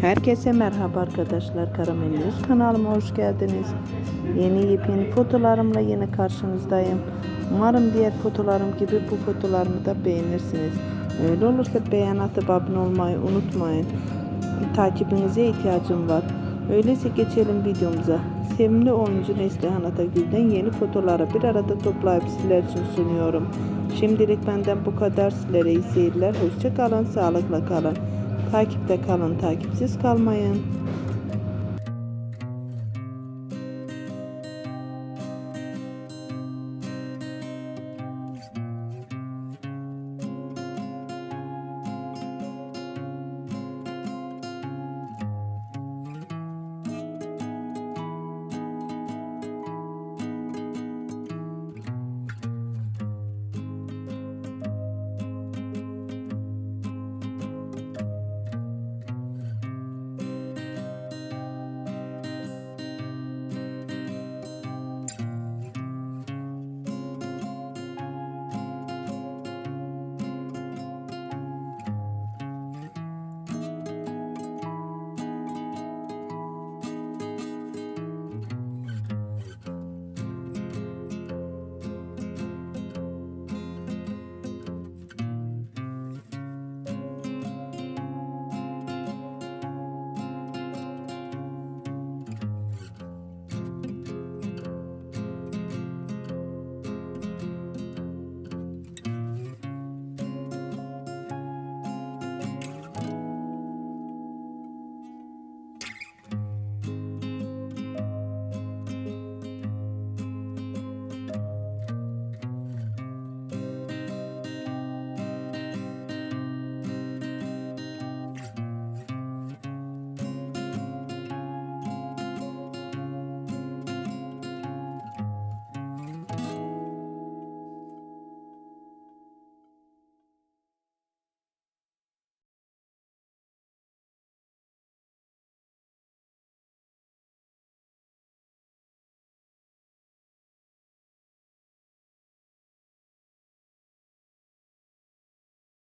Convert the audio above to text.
Herkese merhaba arkadaşlar. Karamel News kanalıma hoş geldiniz. Yeni yepyeni fotolarımla yine karşınızdayım. Umarım diğer fotolarım gibi bu fotolarımı da beğenirsiniz. Öyle olursa beğen atıp abone olmayı unutmayın. Takibinize ihtiyacım var. Öyleyse geçelim videomuza. Sevimli oyuncu Neslihan Atagül'den yeni fotoları bir arada toplayıp sizler için sunuyorum. Şimdilik benden bu kadar. Sizlere iyi seyirler. Hoşça kalın, sağlıkla kalın. Takipte kalın, takipsiz kalmayın.